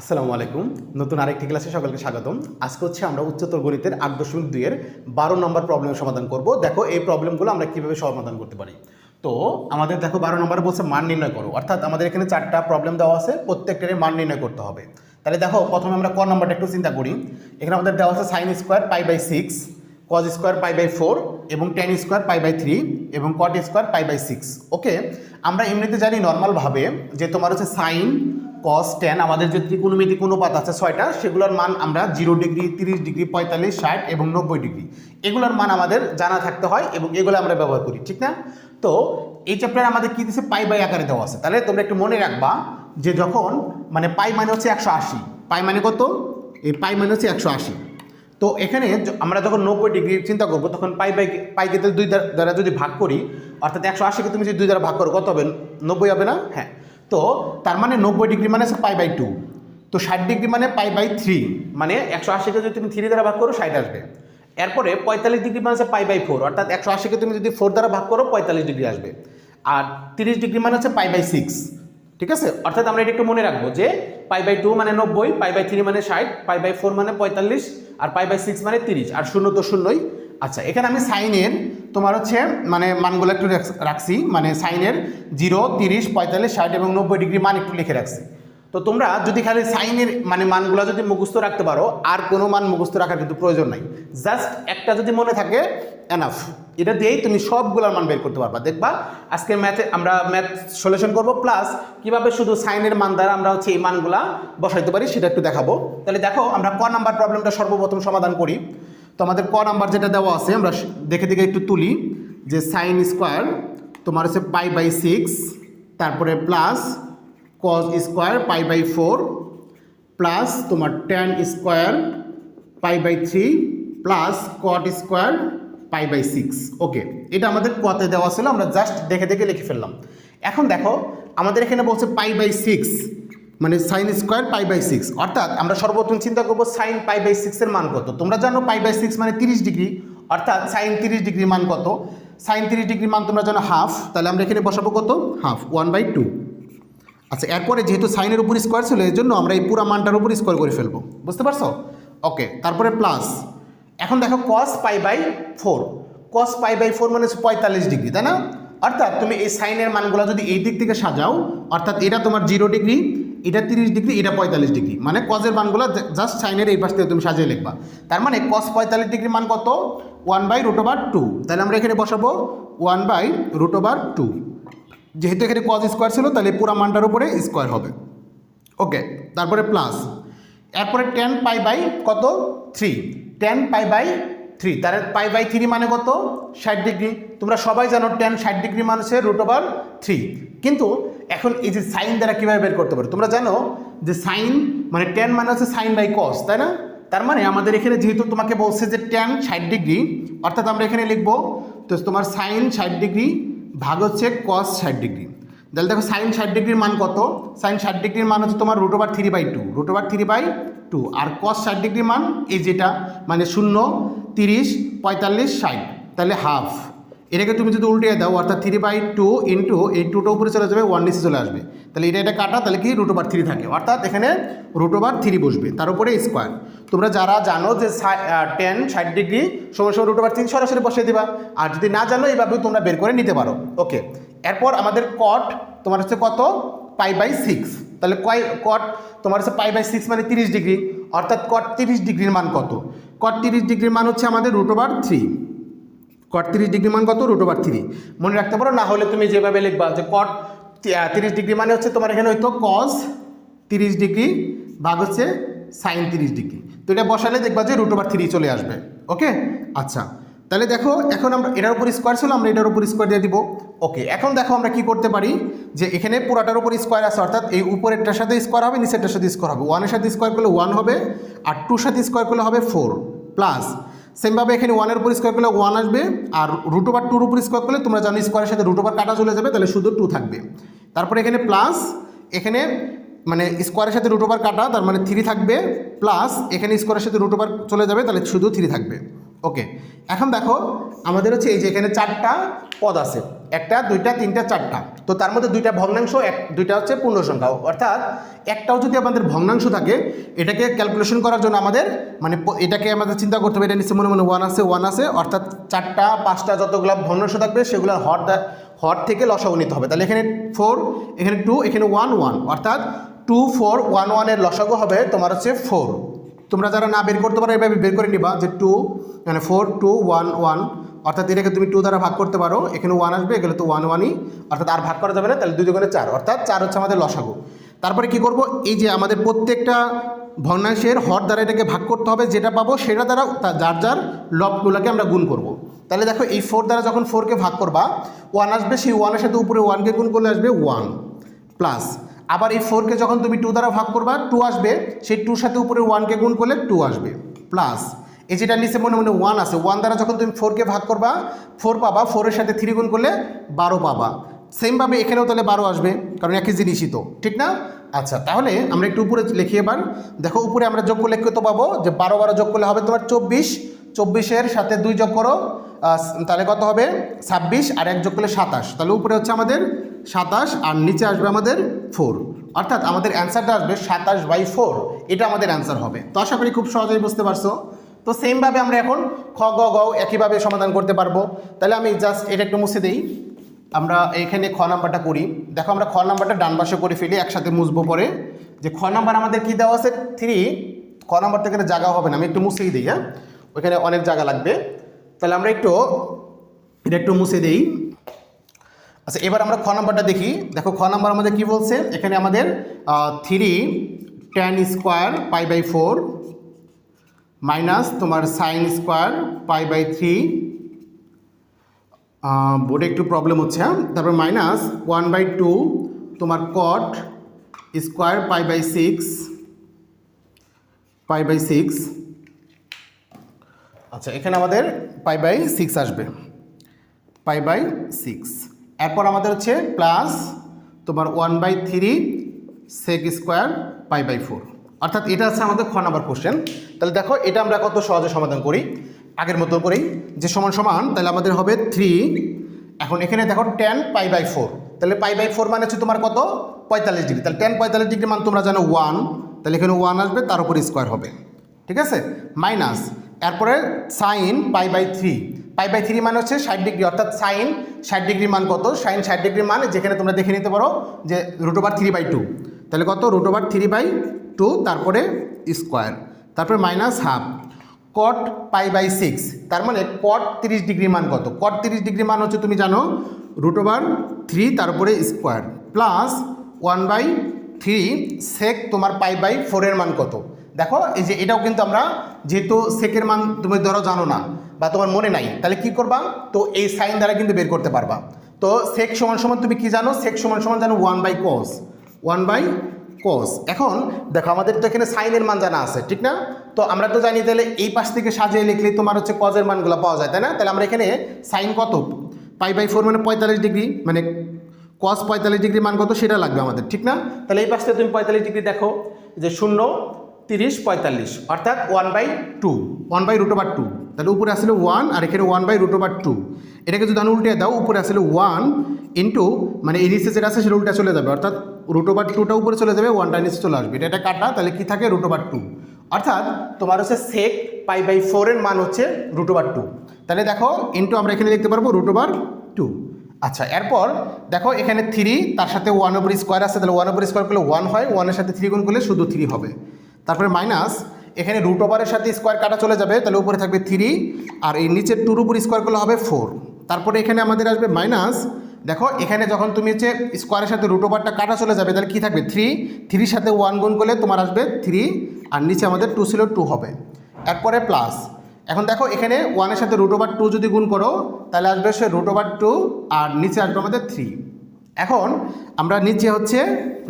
আসসালামু আলাইকুম। নতুন আরেকটি ক্লাসে সকলকে স্বাগতম। আজকে হচ্ছে আমরা উচ্চতর গণিতের আট দশমিক দুইয়ের বারো নম্বর প্রবলেমের সমাধান করব। দেখো, এই প্রবলেমগুলো আমরা কীভাবে সমাধান করতে পারি? তো, আমাদের দেখো বারো নম্বরে বলছে মান নির্ণয় করো। অর্থাৎ আমাদের এখানে চারটা প্রবলেম দেওয়া আছে, প্রত্যেকটারই মান নির্ণয় করতে হবে। তাহলে দেখো, প্রথমে আমরা ক নম্বরটা একটু চিন্তা করি। এখানে আমাদের দেওয়া আছে sine square pi by six cos square pi by four এবং tan square pi by three এবং cot square pi by six okay আমরা এমনিতে জানি নর্মালভাবে যে তোমার হচ্ছে সাইন কস টেন আমাদের যে ত্রিকোণমিতিক অনুপাত আছে ছয়টা, সেগুলোর মান আমরা জিরো ডিগ্রি তিরিশ ডিগ্রি পঁয়তাল্লিশ, ষাট এবং নব্বই ডিগ্রি এগুলোর মান আমাদের জানা থাকতে হয় এবং এগুলো আমরা ব্যবহার করি, ঠিক না? তো এই চ্যাপ্টারে আমাদের কী দিচ্ছে পাই বাই আকারে দেওয়া আছে। তাহলে তোমরা একটু মনে রাখবা যে যখন মানে পাই মানে হচ্ছে একশো আশি, পাই মানে কত? এই পাই মানে হচ্ছে একশো আশি। তো এখানে আমরা যখন নব্বই ডিগ্রি চিন্তা করব, তখন পাই বাই পাইকে দুই দ্বারা যদি ভাগ করি, অর্থাৎ একশো আশিকে তুমি যদি দুই দ্বারা ভাগ করো, কত হবে? নব্বই হবে না? হ্যাঁ। তো তার মানে নব্বই ডিগ্রি মানে পাই বাই টু। তো ষাট ডিগ্রি মানে পাই বাই থ্রি মানে একশো আশিকে যদি তুমি থ্রি দ্বারা ভাগ করো ষাট আসবে। এরপরে পঁয়তাল্লিশ ডিগ্রি মানে পাই বাই ফোর, অর্থাৎ একশো আশিকে তুমি যদি ফোর দ্বারা ভাগ করো পঁয়তাল্লিশ ডিগ্রি আসবে। আর তিরিশ ডিগ্রি মানে হচ্ছে পাই বাই সিক্স, ঠিক আছে? অর্থাৎ আমরা এটা একটু মনে রাখব যে পাই বাই টু মানে নব্বই, পাই বাই থ্রি মানে ষাট, পাই বাই ফোর মানে পঁয়তাল্লিশ, আর পাই বাই সিক্স মানে তিরিশ, আর শূন্য তো শূন্যই। আচ্ছা এখানে আমি সাইনের তোমার হচ্ছে মানে মানগুলো একটু রাখছি মানে সাইনের জিরো, তিরিশ, পঁয়তাল্লিশ, ষাট এবং নব্বই ডিগ্রি মান একটু লিখে রাখছি। তো তোমরা যদি খালি সাইনের মানে মানগুলো যদি মুখস্থ রাখতে পারো, আর কোনো মান মুখস্থ রাখার কিন্তু প্রয়োজন নাই। জাস্ট একটা যদি মনে থাকে এনাফ এটা দিয়েই তুমি সবগুলোর মান বের করতে পারবা। দেখবা, আজকে ম্যাথে আমরা ম্যাথ সলিউশন করব প্লাস কীভাবে শুধু সাইনের মান দ্বারা আমরা হচ্ছে এই মানগুলা বসাইতে পারি, সেটা একটু দেখাবো। তাহলে দেখো, আমরা ক নাম্বার প্রবলেমটা সর্বপ্রথম সমাধান করি। তো আমাদের ক নাম্বার যেটা দেওয়া আছে, আমরা দেখে দেখে একটু তুলি, যে সাইন স্কোয়ার তোমার হচ্ছে পাই বাই সিক্স তারপরে plus cos square pi by four plus তোমার tan square pi by three plus cot square pi by six okay এটা আমাদের কতে দেওয়া ছিল, আমরা জাস্ট দেখে দেখে লিখে ফেললাম। এখন দেখো, আমাদের এখানে বলছে পাই বাই সিক্স মানে sine square pi by six অর্থাৎ আমরা সর্বপ্রথম চিন্তা করব সাইন পাই বাই সিক্সের মান কত। তোমরা জানো পাই বাই সিক্স মানে তিরিশ ডিগ্রি। অর্থাৎ সাইন তিরিশ ডিগ্রি মান কত? সাইন তিরিশ ডিগ্রি মান তোমরা জানো হাফ তাহলে আমরা এখানে বসাবো কত? হাফ ওয়ান বাই টু আচ্ছা এরপরে যেহেতু সাইনের উপর স্কোয়ার ছিল এই জন্য আমরা এই পুরো মানটার উপর স্কোয়ার করে ফেলব। বুঝতে পারছ? ওকে তারপরে প্লাস এখন দেখো cos pi by four cos pi by four মানে পঁয়তাল্লিশ ডিগ্রি, তাই না? অর্থাৎ তুমি এই সাইনের মানগুলো যদি এই দিক থেকে সাজাও, অর্থাৎ এটা তোমার জিরো ডিগ্রি এটা তিরিশ ডিগ্রি, এটা পঁয়তাল্লিশ ডিগ্রি। মানে কজের মানগুলো জাস্ট সাইনের এই পাশ থেকে তুমি সাজিয়ে লিখবা। তার মানে কস পঁয়তাল্লিশ ডিগ্রি মান কত? One by root over two তাহলে আমরা এখানে বসাবো one by root over two যেহেতু এখানে কজ স্কোয়ার ছিল, তাহলে পুরো মানটার উপরে স্কোয়ার হবে। ওকে তারপরে প্লাস এরপরে টেন পাই বাই কত? Three tan pi by three তার পাই বাই থ্রি মানে কত? ষাট ডিগ্রি। তোমরা সবাই জানো টেন ষাট ডিগ্রি মানে হচ্ছে রুট ওভার থ্রি কিন্তু এখন এই যে সাইন দ্বারা কীভাবে বের করতে পারো? তোমরা জানো যে সাইন মানে টেন মানে হচ্ছে সাইন বাই কস তাই না? তার মানে আমাদের এখানে যেহেতু তোমাকে বলছে যে টেন ষাট ডিগ্রি, অর্থাৎ আমরা এখানে লিখব, তো তোমার সাইন ষাট ডিগ্রি ভাগ হচ্ছে কস ষাট ডিগ্রি। তাহলে দেখো সাইন ষাট ডিগ্রির মান কত? সাইন ষাট ডিগ্রির মান হচ্ছে তোমার root over three by two root over three by two R cos ষাট ডিগ্রির মান এই যেটা মানে শূন্য, তিরিশ, পঁয়তাল্লিশ, ষাট, তাহলে হাফ এটাকে তুমি যদি উল্টে দাও, অর্থাৎ থ্রি বাই টু ইন্টু এই টুটা উপরে চলে যাবে ওয়ান নিচে চলে আসবে। তাহলে এটা এটা কাটা, তাহলে কি রুট ওভার থ্রি থাকে। অর্থাৎ এখানে রুট ওভার থ্রি বসবে, তার উপরে স্কোয়ার তোমরা যারা জানো যে টেন ষাট ডিগ্রি সময় সময় রুট ওভার থ্রি সরাসরি বসিয়ে দিবা। আর যদি না জানো এইভাবে তোমরা বের করে নিতে পারো। ওকে এরপর আমাদের কট তোমার হচ্ছে কত? পাই বাই সিক্স তাহলে কয় কট তোমার হচ্ছে পাই বাই সিক্স মানে তিরিশ ডিগ্রি অর্থাৎ কট তিরিশ ডিগ্রির মান কত? কট তিরিশ ডিগ্রির মান হচ্ছে আমাদের রুট ওভার থ্রি কট তিরিশ ডিগ্রি মান কত? রুট ওভার থ্রি মনে রাখতে পারো, না হলে তুমি যেভাবে লিখবা যে কট তিরিশ ডিগ্রি মানে হচ্ছে তোমার এখানে হয়তো কস তিরিশ ডিগ্রি ভাগ হচ্ছে সাইন তিরিশ ডিগ্রি তো এটা বসালে দেখবা যে রুট ওভার থ্রি চলে আসবে। ওকে আচ্ছা। তাহলে দেখো, এখন আমরা এটার উপর স্কোয়ার ছিল, আমরা এটার উপর স্কোয়ার দিয়ে দিব। ওকে এখন দেখো আমরা কি করতে পারি? যে এখানে পুরাটার উপর স্কোয়ার আছে, অর্থাৎ এই উপরেরটার সাথে স্কোয়ার হবে, নিচেরটার সাথে স্কোয়ার হবে। ওয়ানের সাথে স্কোয়ার করলে ওয়ান হবে, আর টুর সাথে স্কোয়ার করলে হবে ফোর প্লাস সেমভাবে এখানে ওয়ানের উপর স্কোয়ার করলে ওয়ান আসবে, আর রুট ওভার টুর উপর স্কোয়ার করলে তোমরা জানো স্কোয়ারের সাথে রুট ওভার কাটা চলে যাবে, তাহলে শুধু টু থাকবে। তারপরে এখানে প্লাস এখানে মানে স্কোয়ারের সাথে রুট ওভার কাটা, তার মানে থ্রি থাকবে প্লাস এখানে স্কোয়ারের সাথে রুট ওভার চলে যাবে, তাহলে শুধু থ্রি থাকবে। ওকে, এখন দেখো, আমাদের হচ্ছে এই যে এখানে চারটা পদ আছে। একটা, দুইটা, তিনটা, চারটা। তো তার মধ্যে দুইটা ভগ্নাংশ, এক, দুইটা হচ্ছে পূর্ণ সংখ্যা। অর্থাৎ একটাও যদি আমাদের ভগ্নাংশ থাকে, এটাকে ক্যালকুলেশন করার জন্য আমাদের মানে এটাকে আমাদের চিন্তা করতে হবে, এটা নিশ্চয় মনে মনে ওয়ান আছে ওয়ান আছে, অর্থাৎ চারটা, পাঁচটা যতগুলো ভগ্নাংশ থাকবে, সেগুলো হর হর থেকে লসাগু নিতে হবে। তাহলে এখানে ফোর এখানে টু এখানে ওয়ান ওয়ান অর্থাৎ টু ফোর ওয়ান ওয়ানের লসাগু হবে তোমার হচ্ছে ফোর তোমরা যারা না বের করতে পারো, এভাবে বের করে নিবা যে টু মানে ফোর টু ওয়ান ওয়ান অর্থাৎ এটাকে তুমি টু দ্বারা ভাগ করতে পারো। এখানে ওয়ান আসবে এগুলো তো ওয়ান ওয়ানই অর্থাৎ আর ভাগ করা যাবে না, তাহলে দুই দুগুণে চার। অর্থাৎ চার হচ্ছে আমাদের লসাগু। তারপরে কি করব? এই যে আমাদের প্রত্যেকটা ভগ্নাংশের হর দ্বারা এটাকে ভাগ করতে হবে, যেটা পাবো সেটা দ্বারা যার যার লবগুলোকে আমরা গুণ করব। তাহলে দেখো, এই ফোর দ্বারা যখন ফোরকে ভাগ করবা ওয়ান আসবে সেই ওয়ানের সাথে উপরে ওয়ানকে গুণ করলে আসবে ওয়ান প্লাস আবার এই ফোরকে যখন তুমি টু দ্বারা ভাগ করবা টু আসবে, সেই টুর সাথে উপরে ওয়ানকে গুণ করলে টু আসবে প্লাস এই যেটা নিচে মনে মনে ওয়ান আছে ওয়ান দ্বারা যখন তুমি ফোরকে ভাগ করবা ফোর পাবা ফোরের সাথে থ্রি গুণ করলে বারো পাবা। সেমভাবে এখানেও তাহলে বারো আসবে, কারণ একই জিনিসই তো, ঠিক না? আচ্ছা তাহলে আমরা একটু উপরে লিখি এবার। দেখো, উপরে আমরা যোগ করলে কত পাবো? যে বারো বারো যোগ করলে হবে তোমার চব্বিশ, চব্বিশের সাথে দুই যোগ করো তাহলে কত হবে? ছাব্বিশ, আর এক যোগ করলে সাতাশ। তাহলে উপরে হচ্ছে আমাদের সাতাশ আর নিচে আসবে আমাদের ফোর অর্থাৎ আমাদের অ্যান্সারটা আসবে সাতাশ বাই ফোর এটা আমাদের অ্যান্সার হবে। তো আশা করি খুব সহজেই বুঝতে পারছ। তো সেমভাবে আমরা এখন খ, গ গ একইভাবে সমাধান করতে পারব। তাহলে আমি জাস্ট এটা একটু মুছে দিই। আমরা এখানে খ নাম্বারটা করি। দেখো আমরা খ নাম্বারটা ডান পাশে করে ফেলি, একসাথে মুছবো পরে। যে খ নাম্বার আমাদের কি দেওয়া আছে? থ্রি খ নাম্বার থেকে জায়গা হবে না, আমি একটু মুছেই দিই হ্যাঁ? ওইখানে অনেক জায়গা লাগবে। তাহলে আমরা একটু, এটা একটু মুছে দিই। আচ্ছা এবার আমরা খ নাম্বারটা দেখি। দেখো, খ নাম্বার আমাদের কি বলছে? এখানে আমাদের three tan square pi by four minus তোমার sine square pi by three বোর্ডে একটু প্রবলেম হচ্ছে হ্যাঁ? তারপর মাইনাস ওয়ান বাই টু তোমার cot square pi by six pi by six আচ্ছা এখানে আমাদের পাই বাই সিক্স আসবে। পাই বাই সিক্স এরপর আমাদের হচ্ছে প্লাস তোমার one by three sec square pi by four অর্থাৎ এটা হচ্ছে আমাদের খ নাম্বার কোশ্চেন তাহলে দেখো, এটা আমরা কত সহজে সমাধান করি? আগের মতো করেই। যে সমান সমান, তাহলে আমাদের হবে থ্রি এখন এখানে দেখো টেন পাই বাই ফোর তাহলে পাই বাই ফোর মানে হচ্ছে তোমার কত? পঁয়তাল্লিশ ডিগ্রি তাহলে টেন পঁয়তাল্লিশ ডিগ্রি মান তোমরা জানো ওয়ান তাহলে এখানে ওয়ান আসবে, তার উপর স্কোয়ার হবে। ঠিক আছে? মাইনাস এরপরে sine pi by three. Pi by three মানে হচ্ছে ষাট ডিগ্রি, অর্থাৎ সাইন ষাট ডিগ্রি মান কত? সাইন ষাট ডিগ্রি মান যেখানে তোমরা দেখে নিতে পারো যে root over three by two. তাহলে কত? Root over three by two, তারপরে স্কোয়ার। তারপরে minus half. Cot pi by six. তার মানে কট তিরিশ ডিগ্রি মান কত? কট তিরিশ ডিগ্রি মান হচ্ছে তুমি জানো রুট ওভার থ্রি, তারপরে square. Plus one by three sec তোমার পাই বাই ফোরের মান কত? দেখো, এই যে এটাও কিন্তু আমরা, যেহেতু সেকের মান তুমি ধরো জানো না, বা তোমার মনে নাই, তাহলে কি করবা? তো এই সাইন দ্বারা কিন্তু বের করতে পারবা। তো সেক সমান সমান তুমি কি জানো? সেক সমান সমান জানো one by cos one by cos এখন দেখো, আমাদের তো এখানে সাইনের মান জানা আছে, ঠিক না? তো আমরা তো জানি তাহলে এই পাশ থেকে সাজিয়ে লিখলে তোমার হচ্ছে কজের মানগুলো পাওয়া যায়, তাই না? তাহলে আমরা এখানে সাইন কত? পাই বাই ফোর মানে পঁয়তাল্লিশ ডিগ্রি মানে কস পঁয়তাল্লিশ ডিগ্রি মান কত? সেটা লাগবে আমাদের, ঠিক না? তাহলে এই পাশ থেকে তুমি পঁয়তাল্লিশ ডিগ্রি দেখো, যে শূন্য তিরিশ পঁয়তাল্লিশ, অর্থাৎ one by two one by root over two তাহলে উপরে আসলে ওয়ান আর এখানে one by root over two এটাকে যদি আমি উল্টে দাও, উপরে আসলে ওয়ান ইন্টু মানে এই নিচে যেটা আছে সেটা উল্টে চলে যাবে। অর্থাৎ রুট ওভার টুটা উপরে চলে যাবে ওয়ানটা নিচে চলে আসবে। এটা একটা কাটা, তাহলে কী থাকে? রুট ওভার টু অর্থাৎ তোমার হচ্ছে সেক পাই বাই ফোরের মান হচ্ছে রুট ওভার টু তাহলে দেখো ইন্টু আমরা এখানে লিখতে পারব রুট ওভার টু আচ্ছা এরপর দেখো, এখানে থ্রি তার সাথে ওয়ান ওভার স্কোয়ার আছে। তাহলে ওয়ান ওভার স্কোয়ার করলে ওয়ান হয় ওয়ানের সাথে থ্রি গুণ করলে শুধু থ্রি হবে। তারপরে মাইনাস এখানে রুট ওভারের সাথে স্কোয়ার কাটা চলে যাবে, তাহলে উপরে থাকবে থ্রি আর এই নিচের টুর উপর স্কোয়ার করলে হবে ফোর তারপরে এখানে আমাদের আসবে মাইনাস দেখো এখানে যখন তুমি হচ্ছে স্কোয়ারের সাথে রুট ওভারটা কাটা চলে যাবে, তাহলে কী থাকবে থ্রি থ্রির সাথে ওয়ান গুণ করলে তোমার আসবে থ্রি আর নিচে আমাদের টু ছিল টু হবে। এরপরে প্লাস এখন দেখো এখানে ওয়ানের সাথে রুট ওভার টু যদি গুণ করো, তাহলে আসবে সে রুট ওভার টু আর নিচে আসবে আমাদের থ্রি এখন আমরা নিচে হচ্ছে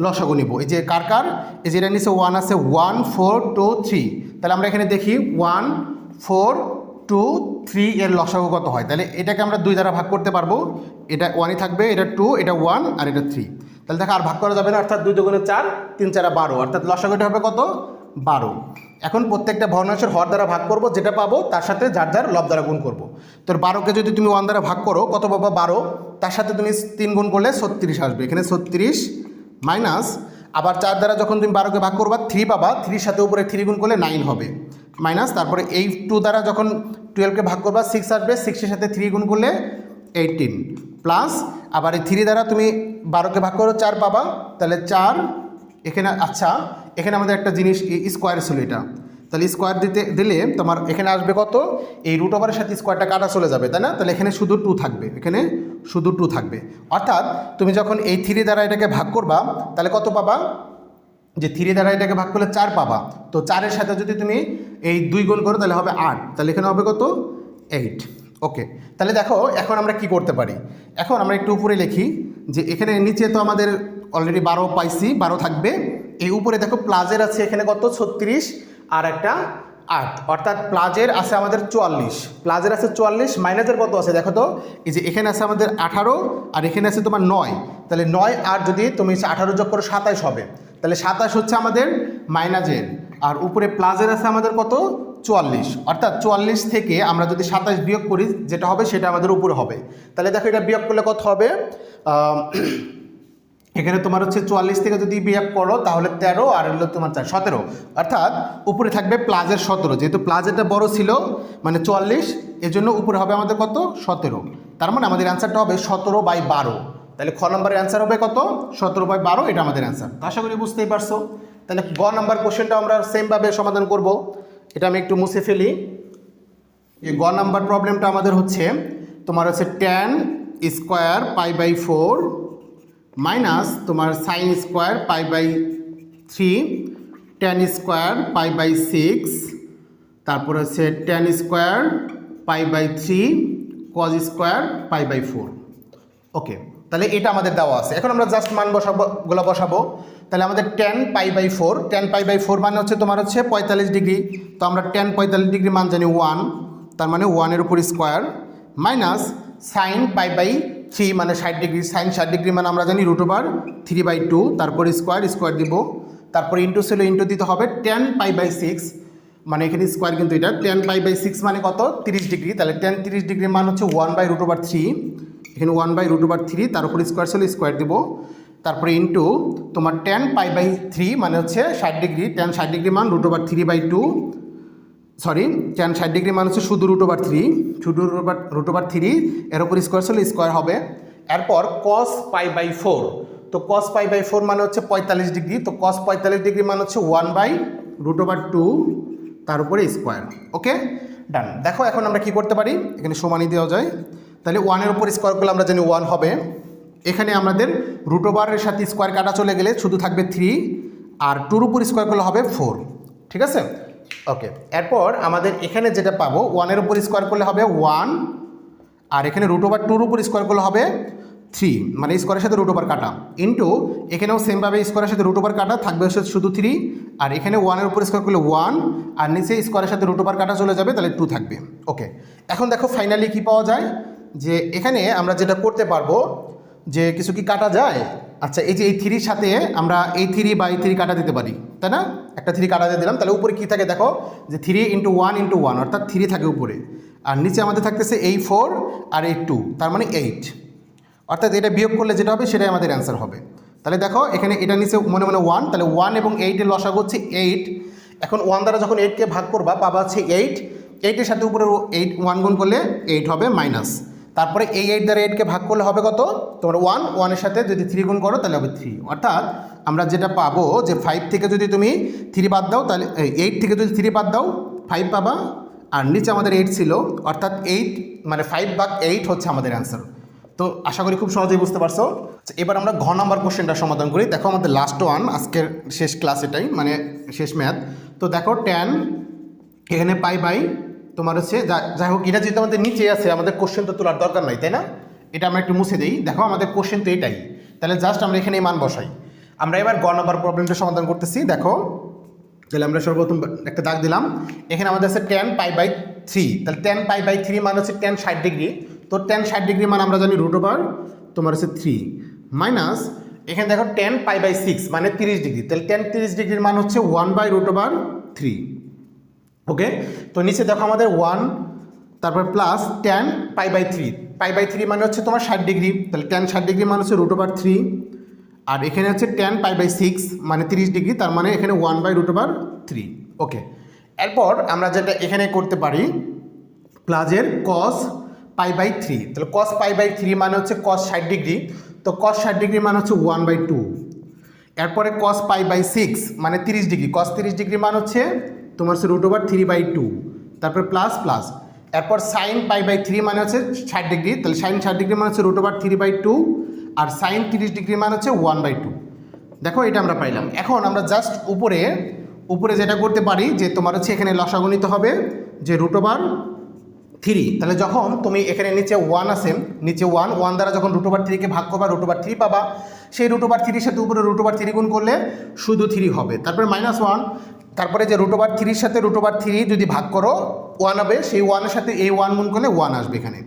লসাগু নিব। এই যে কার কার? এই যে এটা নিচে ওয়ান আছে ওয়ান ফোর টু থ্রি তাহলে আমরা এখানে দেখি ওয়ান ফোর টু থ্রি এর লসাগু কত হয়? তাহলে এটাকে আমরা দুই দ্বারা ভাগ করতে পারব। এটা ওয়ানই থাকবে, এটা টু এটা ওয়ান আর এটা থ্রি তাহলে দেখো আর ভাগ করা যাবে না, অর্থাৎ দুই দুগুণে চার, তিন চারা বারো। অর্থাৎ লসাগুটা হবে কত? বারো। এখন প্রত্যেকটা ভগ্নাংশের হর দ্বারা ভাগ করব, যেটা পাবো তার সাথে যার যার লব দ্বারা গুণ করব। তোর বারোকে যদি তুমি ওয়ান দ্বারা ভাগ করো, কত পাবা? বারো। তার সাথে তুমি তিন গুণ করলে ছত্রিশ আসবে। এখানে ছত্রিশ মাইনাস আবার চার দ্বারা যখন তুমি বারোকে ভাগ করবা থ্রি পাবা। থ্রির সাথে উপরে থ্রি গুণ করলে নাইন হবে। মাইনাস তারপরে এই টু দ্বারা যখন টুয়েলভকে ভাগ করবা সিক্স আসবে। সিক্সের সাথে থ্রি গুণ করলে এইটিন প্লাস আবার এই থ্রি দ্বারা তুমি বারোকে ভাগ করো, চার পাবা। তাহলে চার, এখানে আচ্ছা এখানে আমাদের একটা জিনিস স্কোয়ার ছিল এটা। তাহলে স্কোয়ার দিতে, দিলে তোমার এখানে আসবে কত? এই রুট ওভারের সাথে স্কোয়ারটা কাটা চলে যাবে, তাই না? তাহলে এখানে শুধু টু থাকবে, এখানে শুধু টু থাকবে। অর্থাৎ তুমি যখন এই থ্রি দ্বারা এটাকে ভাগ করবা, তাহলে কত পাবা? যে থ্রি দ্বারা এটাকে ভাগ করলে চার পাবা। তো চারের সাথে যদি তুমি এই দুই গোল করো, তাহলে হবে আট। তাহলে এখানে হবে কত? এইট ওকে তাহলে দেখো, এখন আমরা কি করতে পারি? এখন আমরা একটু উপরে লিখি যে এখানে নিচে তো আমাদের অলরেডি বারো পাইছি, বারো থাকবে। এই উপরে দেখো প্লাজের আছে এখানে কত? ছত্রিশ আর একটা আট। অর্থাৎ প্লাজের আছে আমাদের চুয়াল্লিশ। প্লাজের আছে চুয়াল্লিশ, মাইনাসের কত আছে? দেখো তো, এই যে এখানে আছে আমাদের আঠারো আর এখানে আছে তোমার নয়। তাহলে নয় আর যদি তুমি আঠারো যোগ করো সাতাইশ হবে। তাহলে সাতাশ হচ্ছে আমাদের মাইনাসের। আর উপরে প্লাজের আছে আমাদের কত? চুয়াল্লিশ। অর্থাৎ চুয়াল্লিশ থেকে আমরা যদি সাতাশ বিয়োগ করি, যেটা হবে সেটা আমাদের উপরে হবে। তাহলে দেখো এটা বিয়োগ করলে কত হবে? এখানে তোমার হচ্ছে চুয়াল্লিশ থেকে যদি বিয়োগ করো, তাহলে তেরো আর হলো তোমার চার, সতেরো। অর্থাৎ উপরে থাকবে প্লাজের সতেরো, যেহেতু প্লাজেরটা বড় ছিল মানে চুয়াল্লিশ, এজন্য উপরে হবে আমাদের কত? সতেরো। তার মানে আমাদের অ্যান্সারটা হবে সতেরো বাই বারো। তাহলে খ নম্বরের অ্যান্সার হবে কত? সতেরো বাই বারো, এটা আমাদের অ্যান্সার। আশা করি বুঝতেই পারছ। তাহলে গ নাম্বার কোশ্চেনটা আমরা সেমভাবে সমাধান করব। এটা আমি একটু মুছে ফেলি। এই গ নাম্বার প্রবলেমটা আমাদের হচ্ছে তোমার হচ্ছে tan square pi by four minus তোমার sine square pi by three tan square pi by six তারপর হচ্ছে tan square pi by three cos square pi by four okay তাহলে এটা আমাদের দেওয়া আছে। এখন আমরা জাস্ট মান বসাবো, গুলো বসাবো। তাহলে আমাদের tan pi by four tan pi by four মানে হচ্ছে তোমার হচ্ছে পঁয়তাল্লিশ ডিগ্রি তো আমরা টেন পঁয়তাল্লিশ ডিগ্রি মান জানি ওয়ান তার মানে ওয়ানের উপর square minus sine pi by three মানে ষাট ডিগ্রি, সাইন ষাট ডিগ্রি মানে আমরা জানি root over three by two তারপর স্কোয়ার স্কোয়ার দিব। তারপর ইন্টু ছিল ইন্টু দিতে হবে টেন পাই বাই সিক্স মানে এখানে স্কোয়ার কিন্তু এটা। টেন পাই বাই সিক্স মানে কত? তিরিশ ডিগ্রি। তাহলে টেন তিরিশ ডিগ্রির মান হচ্ছে one by root over three এখানে one by root over three তার উপর স্কোয়ার ছিল স্কোয়ার দিব। তারপরে ইন্টু তোমার টেন পাই বাই থ্রি মানে হচ্ছে ষাট ডিগ্রি। টেন ষাট ডিগ্রি মান root over three by two sorry tan ষাট ডিগ্রি মান হচ্ছে শুধু রুট ওভার থ্রি শুধু root over root over three এর উপর স্কোয়ার ছিল স্কোয়ার হবে। এরপর কস পাই বাই ফোর তো কস পাই বাই ফোর মানে হচ্ছে পঁয়তাল্লিশ ডিগ্রি তো কস পঁয়তাল্লিশ ডিগ্রি মানে হচ্ছে one by root over two তার উপরে স্কোয়ার ওকে ডান দেখো এখন আমরা কি করতে পারি? এখানে সমানই দেওয়া যায়। তাহলে ওয়ানের উপর স্কোয়ার করলে আমরা জানি ওয়ান হবে। এখানে আমাদের রুট ওভারের সাথে স্কোয়ার কাটা চলে গেলে শুধু থাকবে থ্রি আর টুর উপর স্কোয়ার করলে হবে ফোর ঠিক আছে? ওকে এরপর আমাদের এখানে যেটা পাবো ওয়ানের উপর স্কোয়ার করলে হবে ওয়ান আর এখানে রুট ওভার টুর উপর স্কোয়ার করলে হবে থ্রি মানে স্কোয়ারের সাথে রুট ওভার কাটা। ইন্টু এখানেও সেমভাবে স্কোয়ারের সাথে রুট ওভার কাটা, থাকবে শুধু থ্রি আর এখানে ওয়ানের উপর স্কোয়ার করলে ওয়ান আর নিচে স্কোয়ারের সাথে রুট ওভার কাটা চলে যাবে, তাহলে টু থাকবে। ওকে এখন দেখো ফাইনালি কি পাওয়া যায়? যে এখানে আমরা যেটা করতে পারব, যে কিছু কি কাটা যায়? আচ্ছা এই যে এই থ্রির সাথে আমরা এই থ্রি বা এই থ্রি কাটা দিতে পারি, তাই না? একটা থ্রি কাটা দিয়ে দিলাম, তাহলে উপরে কী থাকে দেখো? যে three into one into one অর্থাৎ থ্রি থাকে উপরে। আর নিচে আমাদের থাকতেছে এই ফোর আর এই টু তার মানে এইট। অর্থাৎ এটা বিয়োগ করলে যেটা হবে, সেটাই আমাদের অ্যান্সার হবে। তাহলে দেখো, এখানে এটা নিচে মনে মনে ওয়ান তাহলে ওয়ান এবং এইটের লসাগু হচ্ছে এইট এখন ওয়ান দ্বারা যখন এইটকে ভাগ করবা, পাবা হচ্ছে এইট এইটের সাথে উপরে এইট ওয়ান গুণ করলে এইট হবে মাইনাস তারপরে এই এইট দ্বারা এইটকে ভাগ করলে হবে কত? তোমার ওয়ান ওয়ানের সাথে যদি থ্রি গুণ করো তাহলে হবে থ্রি অর্থাৎ আমরা যেটা পাবো যে ফাইভ থেকে যদি তুমি থ্রি বাদ দাও তাহলে এইট থেকে যদি থ্রি বাদ দাও ফাইভ পাবা। আর নিচে আমাদের এইট ছিল অর্থাৎ এইট মানে ফাইভ ভাগ এইট হচ্ছে আমাদের অ্যান্সার তো আশা করি খুব সহজেই বুঝতে পারছ। আচ্ছা, এবার আমরা ঘ নাম্বার কোশ্চেনটা সমাধান করি। দেখো আমাদের লাস্ট ওয়ান আজকের শেষ ক্লাস এটাই মানে শেষ ম্যাথ তো দেখো টেন এখানে পাই বাই তোমার হচ্ছে যাই হোক, এটা যেহেতু আমাদের নিচে আছে, আমাদের কোশ্চেন তো তোলার দরকার নাই, তাই না? এটা আমরা একটু মুছে দিই। দেখো, আমাদের কোশ্চেন তো এটাই। তাহলে জাস্ট আমরা এখানে মান বসাই। আমরা এবার গ নাম্বার প্রবলেমটা সমাধান করতেছি। দেখো, তাহলে আমরা সর্বপ্রথম একটা দাগ দিলাম। এখানে আমাদের আছে টেন পাই বাই থ্রি তাহলে টেন পাই বাই থ্রি মানে হচ্ছে টেন ষাট ডিগ্রি তো টেন ষাট ডিগ্রি মানে আমরা জানি রুট ওভার তোমার হচ্ছে থ্রি মাইনাস এখানে দেখো টেন পাই বাই সিক্স মানে তিরিশ ডিগ্রি তাহলে টেন তিরিশ ডিগ্রির মান হচ্ছে one by root over three okay তো নিচে দেখো আমাদের ওয়ান তারপর plus tan pi by three pi by three মানে হচ্ছে তোমার ষাট ডিগ্রি তাহলে টেন ষাট ডিগ্রি মানে হচ্ছে রুট ওভার থ্রি আর এখানে হচ্ছে টেন পাই বাই সিক্স মানে তিরিশ ডিগ্রি তার মানে এখানে one by root over three okay এরপর আমরা যেটা এখানে করতে পারি প্লাজের কস পাই বাই থ্রি তাহলে কস পাই বাই থ্রি মানে হচ্ছে কস ষাট ডিগ্রি তো কস ষাট ডিগ্রি মানে হচ্ছে ওয়ান বাই টু এরপরে কস পাই বাই সিক্স মানে তিরিশ ডিগ্রি কস তিরিশ ডিগ্রি মান হচ্ছে তোমার হচ্ছে root over three by two তারপর প্লাস প্লাস এরপর সাইন পাই বাই থ্রি মানে হচ্ছে ষাট ডিগ্রি তাহলে সাইন ষাট ডিগ্রি মানে হচ্ছে root over three by two R sine তিরিশ ডিগ্রি মানে হচ্ছে ওয়ান বাই টু দেখো এটা আমরা পাইলাম। এখন আমরা জাস্ট উপরে উপরে যেটা করতে পারি যে তোমার হচ্ছে এখানে লসাগণিত হবে যে রুট ওভার থ্রি তাহলে যখন তুমি এখানে নিচে ওয়ান আছে, নিচে ওয়ান ওয়ান দ্বারা যখন রুট ওভার থ্রিকে ভাগ করবা রুট ওভার থ্রি পাবা, সেই রুট ওভার থ্রির সাথে উপরে রুট ওভার থ্রি গুণ করলে শুধু থ্রি হবে। তারপরে মাইনাস ওয়ান তারপরে যে রুট ওভার থ্রির সাথে রুট ওভার থ্রি যদি ভাগ করো ওয়ান হবে, সেই ওয়ানের সাথে এই ওয়ান গুণ করলে ওয়ান আসবে এখানে।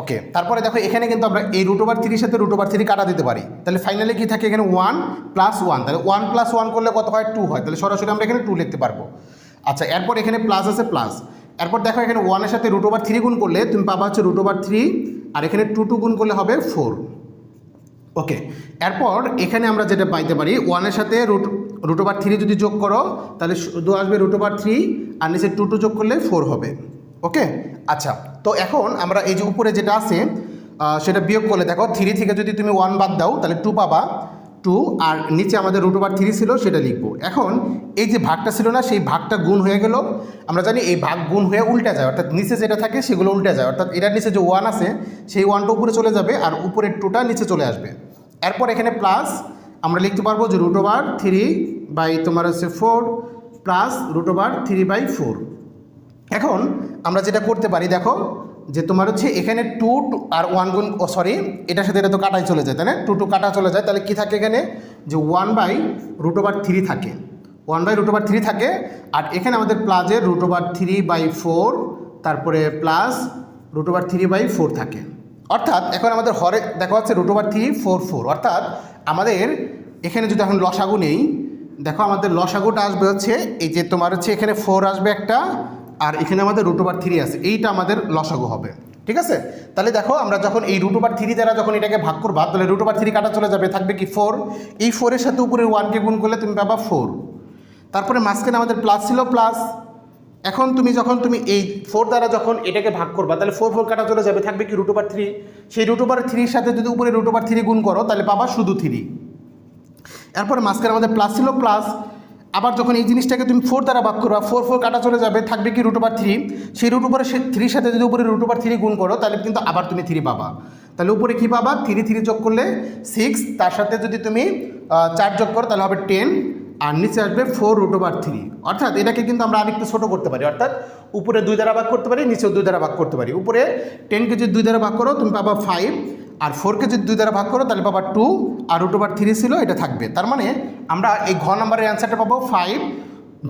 ওকে তারপরে দেখো এখানে কিন্তু আমরা এই রুট ওভার থ্রির সাথে রুট ওভার থ্রি কাটা দিতে পারি। তাহলে ফাইনালি কি থাকে এখানে ওয়ান প্লাস ওয়ান তাহলে ওয়ান প্লাস ওয়ান করলে কত হয়? টু হয়। তাহলে সরাসরি আমরা এখানে টু লিখতে পারব। আচ্ছা এরপর এখানে প্লাস আছে প্লাস এরপর দেখো এখানে ওয়ানের সাথে রুট ওভার থ্রি গুণ করলে তুমি পাবা হচ্ছে রুট ওভার থ্রি আর এখানে টু টু গুণ করলে হবে ফোর ওকে এরপর এখানে আমরা যেটা পাইতে পারি ওয়ানের সাথে রুট রুট ওভার থ্রি যদি যোগ করো, তাহলে শুধু আসবে রুট ওভার থ্রি আর নিচে টু টু যোগ করলে ফোর হবে। ওকে আচ্ছা তো এখন আমরা এই যে উপরে যেটা আছে সেটা বিয়োগ করলে দেখো থ্রি থেকে যদি তুমি ওয়ান বাদ দাও, তাহলে টু পাবা। টু আর নিচে আমাদের রুট ওভার থ্রি ছিল, সেটা লিখব। এখন এই যে ভাগটা ছিল না, সেই ভাগটা গুণ হয়ে গেল। আমরা জানি এই ভাগ গুণ হয়ে উল্টে যায়, অর্থাৎ নিচে যেটা থাকে সেগুলো উল্টে যায়। অর্থাৎ এটার নিচে যে ওয়ান আছে, সেই ওয়ানটা উপরে চলে যাবে আর উপরের টুটা নিচে চলে আসবে। এরপর এখানে প্লাস আমরা লিখতে পারব যে রুট ওভার থ্রি বাই তোমার হচ্ছে four plus root over three by four এখন আমরা যেটা করতে পারি, দেখো যে তোমার হচ্ছে এখানে টু টু আর ওয়ান গুণ, ও সরি এটার সাথে এটা তো কাটাই চলে যায়, তাই না? টু টু কাটা চলে যায়, তাহলে কি থাকে এখানে? যে one by root over three থাকে। One by root over three থাকে, আর এখানে আমাদের প্লাজের root over three by four তারপরে plus root over three by four থাকে। অর্থাৎ এখন আমাদের হরে, দেখা যাচ্ছে root over three four four অর্থাৎ আমাদের এখানে যদি এখন লসাগু নেই, দেখো আমাদের লসাগুটা আসবে হচ্ছে এই যে তোমার হচ্ছে এখানে ফোর আসবে একটা আর এখানে আমাদের রুট ওভার থ্রি আছে, এইটা আমাদের লসাগু হবে। ঠিক আছে? তাহলে দেখো, আমরা যখন এই রুট ওভার থ্রি দ্বারা যখন এটাকে ভাগ করবা, তাহলে রুট ওভার থ্রি কাটা চলে যাবে, থাকবে কি ফোর এই ফোরের সাথে উপরে ওয়ানকে গুণ করলে তুমি পাবা ফোর তারপরে মাঝখানে আমাদের প্লাস ছিল প্লাস এখন তুমি যখন তুমি এই ফোর দ্বারা যখন এটাকে ভাগ করবা, তাহলে ফোর ফোর কাটা চলে যাবে, থাকবে কি রুট ওভার থ্রি সেই রুট ওভার থ্রির সাথে যদি উপরে রুট ওভার থ্রি গুণ করো, তাহলে পাবা শুধু থ্রি এরপরে মাঝখানে আমাদের প্লাস ছিল প্লাস আবার যখন এই জিনিসটাকে তুমি ফোর দ্বারা ভাগ করবা ফোর ফোর কাটা চলে যাবে, থাকবে কি রুট ওভার থ্রি সেই রুট ওভার থ্রির সাথে যদি উপরে রুট ওভার থ্রি গুণ করো, তাহলে কিন্তু আবার তুমি থ্রি পাবা। তাহলে উপরে কী পাবা? থ্রি থ্রি যোগ করলে সিক্স তার সাথে যদি তুমি চার যোগ করো, তাহলে হবে টেন আর নিচে আসবে ফোর রুট ওভার থ্রি অর্থাৎ এটাকে কিন্তু আমরা আরেকটু ছোটো করতে পারি। অর্থাৎ উপরে দুই দ্বারা ভাগ করতে পারি, নিচেও দুই দ্বারা ভাগ করতে পারি। উপরে টেনকে যদি দুই দ্বারা ভাগ করো, তুমি পাবা ফাইভ আর ফোরকে যদি দুই দ্বারা ভাগ করো, তাহলে পাবার টু আর রুট ওভার থ্রি ছিল, এটা থাকবে। তার মানে আমরা এই ঘ নম্বরের অ্যান্সারটা পাবো ফাইভ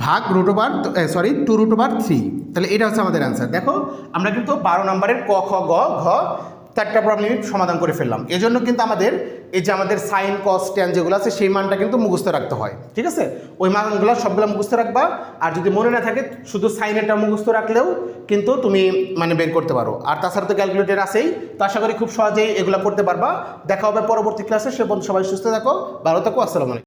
ভাগ root over sorry two root over three তাহলে এটা হচ্ছে আমাদের অ্যান্সার দেখো, আমরা কিন্তু বারো নম্বরের ক, খ, গ, ঘ চারটা প্রবলেম সমাধান করে ফেললাম। এজন্য কিন্তু আমাদের এই যে আমাদের সাইন কস ট্যান যেগুলো আছে, সেই মানটা কিন্তু মুখস্থ রাখতে হয়। ঠিক আছে? ওই মানগুলো সবগুলো মুখস্থ রাখবা। আর যদি মনে না থাকে, শুধু সাইনেরটা মুখস্থ রাখলেও কিন্তু তুমি মানে বের করতে পারো। আর তাছাড়া তো ক্যালকুলেটর আছেই, তো আশা করি খুব সহজেই এগুলো করতে পারবা। দেখা হবে পরবর্তী ক্লাসে সে পর্যন্ত সবাই সুস্থ থাকো, ভালো থাকো, আসসালামু আলাইকুম।